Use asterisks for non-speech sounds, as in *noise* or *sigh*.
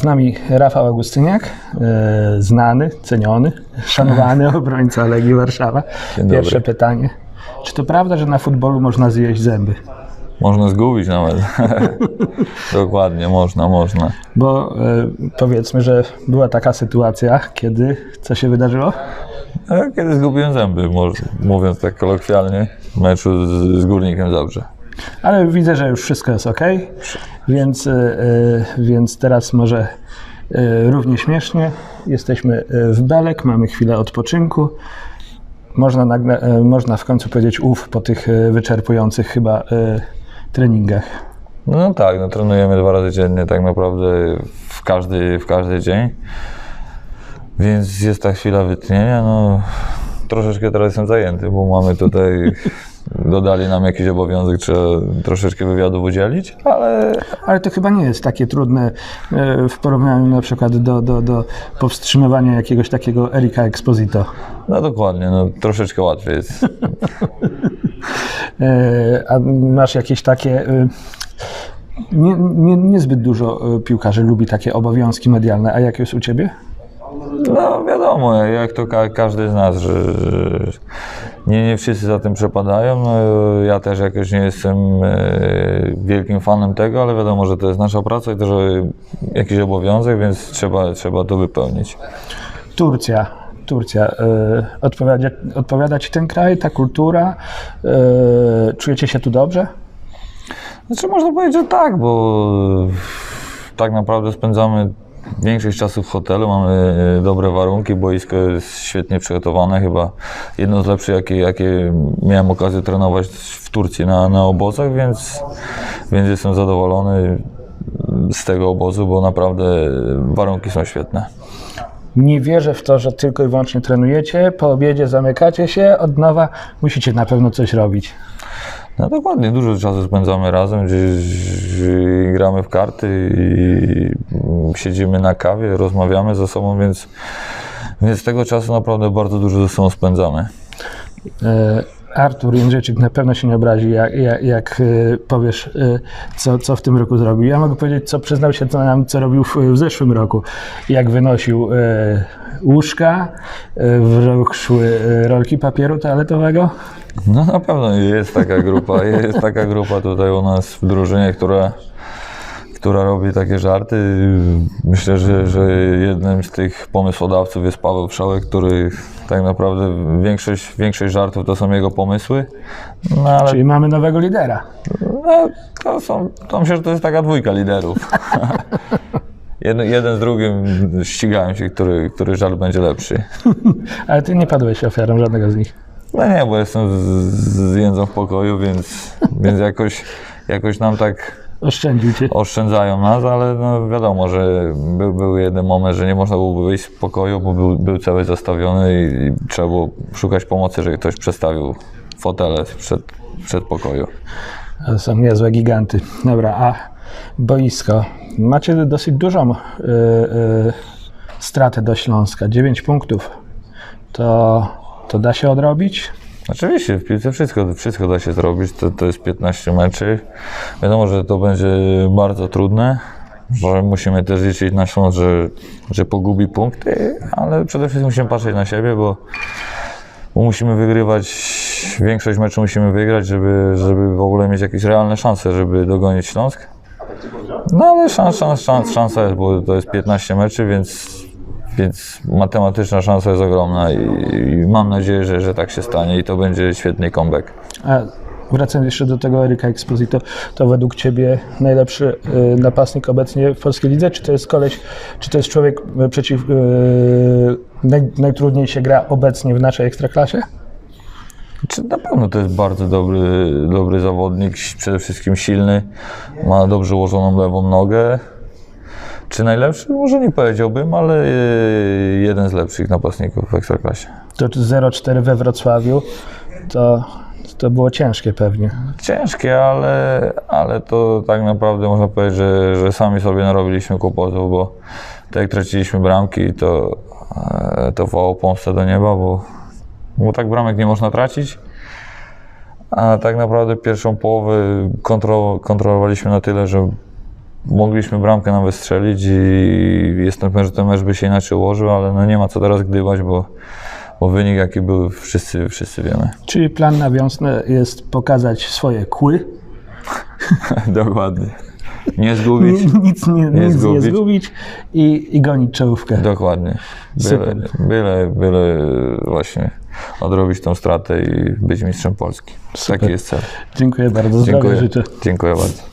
Z nami Rafał Augustyniak, e, znany, ceniony, szanowany *laughs* obrońca Legii Warszawa. Pierwsze pytanie. Czy to prawda, że na futbolu można zjeść zęby? Można zgubić nawet. *laughs* Dokładnie, można, można. Bo e, powiedzmy, że była taka sytuacja, kiedy co się wydarzyło? Ja kiedy zgubiłem zęby, mówiąc tak kolokwialnie, w meczu z, z Górnikiem Zabrze. Ale widzę, że już wszystko jest ok, więc, e, e, więc teraz może e, równie śmiesznie. Jesteśmy w Belek, mamy chwilę odpoczynku. Można, nagle, można w końcu powiedzieć ów po tych wyczerpujących chyba treningach. No tak, no, trenujemy dwa razy dziennie tak naprawdę w każdy, w każdy dzień. Więc jest ta chwila wytchnienia. No, troszeczkę teraz jestem zajęty, bo mamy tutaj, *laughs* dodali nam jakiś obowiązek, trzeba troszeczkę wywiadów udzielić, ale Ale to chyba nie jest takie trudne e, w porównaniu na przykład do, do, do powstrzymywania jakiegoś takiego Erika Exposito. no dokładnie, no, troszeczkę łatwiej jest. *laughs* E, A masz jakieś takie. e, Nie, nie, niezbyt dużo piłkarzy lubi takie obowiązki medialne, a jak jest u ciebie? No wiadomo, jak to ka- każdy z nas, że, że nie, nie wszyscy za tym przepadają. No, ja też jakoś nie jestem e, wielkim fanem tego, ale wiadomo, że to jest nasza praca i też jakiś obowiązek, więc trzeba, trzeba to wypełnić. Turcja. Turcja. E, Odpowiada, odpowiada ci ten kraj, ta kultura? E, Czujecie się tu dobrze? Znaczy można powiedzieć, że tak, bo tak naprawdę spędzamy większość czasu w hotelu, mamy e, dobre warunki, boisko jest świetnie przygotowane, chyba jedno z lepszych, jakie, jakie miałem okazję trenować w Turcji na, na obozach, więc, więc jestem zadowolony z tego obozu, bo naprawdę warunki są świetne. Nie wierzę w to, że tylko i wyłącznie trenujecie, po obiedzie zamykacie się, od nowa musicie na pewno coś robić. No dokładnie, dużo czasu spędzamy razem, gdzieś gramy w karty i siedzimy na kawie, rozmawiamy ze sobą, więc, więc tego czasu naprawdę bardzo dużo ze sobą spędzamy. E, Artur Jędrzejczyk na pewno się nie obrazi, jak, jak, jak e, powiesz, e, co, co w tym roku zrobił. Ja mogę powiedzieć, co przyznał się co nam, co robił w, w zeszłym roku. Jak wynosił e, łóżka, e, w rok szły e, rolki papieru toaletowego. No na pewno jest taka grupa, jest taka grupa tutaj u nas w drużynie, która, która robi takie żarty. Myślę, że, że jednym z tych pomysłodawców jest Paweł Wszołek, który tak naprawdę większość, większość żartów to są jego pomysły. No ale Czyli mamy nowego lidera. no, to, są, to myślę, że to jest taka dwójka liderów. *laughs* Jeden, jeden z drugim ścigają się, który, który żart będzie lepszy. *laughs* Ale ty nie padłeś ofiarą żadnego z nich. No nie, bo jestem z, z jędzą w pokoju, więc, więc jakoś, jakoś nam tak Oszczędził cię. oszczędzają nas, ale no wiadomo, że był, był jeden moment, że nie można było wyjść z pokoju, bo był, był cały zastawiony i, i trzeba było szukać pomocy, że ktoś przestawił fotele przed, przed pokoju. To są niezłe giganty. Dobra, a boisko. Macie dosyć dużą y, y, stratę do Śląska. 9 punktów. To, to da się odrobić? Oczywiście, w piłce wszystko, wszystko da się zrobić, to, to jest 15 meczy. Wiadomo, że to będzie bardzo trudne, bo musimy też liczyć na Śląsk, że, że pogubi punkty, ale przede wszystkim musimy patrzeć na siebie, bo, bo musimy wygrywać, większość meczu musimy wygrać, żeby, żeby w ogóle mieć jakieś realne szanse, żeby dogonić Śląsk. No ale szans, szans, szans, szansa jest, bo to jest 15 meczy, więc, więc matematyczna szansa jest ogromna i, i mam nadzieję, że, że tak się stanie i to będzie świetny comeback. A wracając jeszcze do tego Erika Exposito, to według Ciebie najlepszy y, napastnik obecnie w polskiej lidze? Czy to jest koleś, czy to jest człowiek y, przeciw, y, naj, najtrudniej się gra obecnie w naszej ekstraklasie? Czy na pewno to jest bardzo dobry, dobry zawodnik, przede wszystkim silny, ma dobrze ułożoną lewą nogę. Czy najlepszy? Może nie powiedziałbym, ale e, jeden z lepszych napastników w Ekstraklasie. To 0-4 we Wrocławiu, to, to było ciężkie pewnie. Ciężkie, ale, ale to tak naprawdę można powiedzieć, że, że sami sobie narobiliśmy kłopotów, bo tak jak traciliśmy bramki, to, e, to wołał pomstę do nieba, bo, bo tak bramek nie można tracić. A tak naprawdę pierwszą połowę kontro, kontrolowaliśmy na tyle, że mogliśmy bramkę nawet strzelić i jestem pewien, że ten mecz by się inaczej ułożył, ale no nie ma co teraz gdybać, bo, bo wynik jaki był, wszyscy, wszyscy wiemy. Czyli plan na wiosnę jest pokazać swoje kły, *laughs* Dokładnie. Nie zgubić. ni- nic nie, nic nie zgubić. zgubić i, i gonić czołówkę. Dokładnie. Byle, Super. byle, byle właśnie odrobić tą stratę i być mistrzem Polski. Taki jest cel. Dziękuję bardzo, Dziękuję. życzę. Dziękuję bardzo.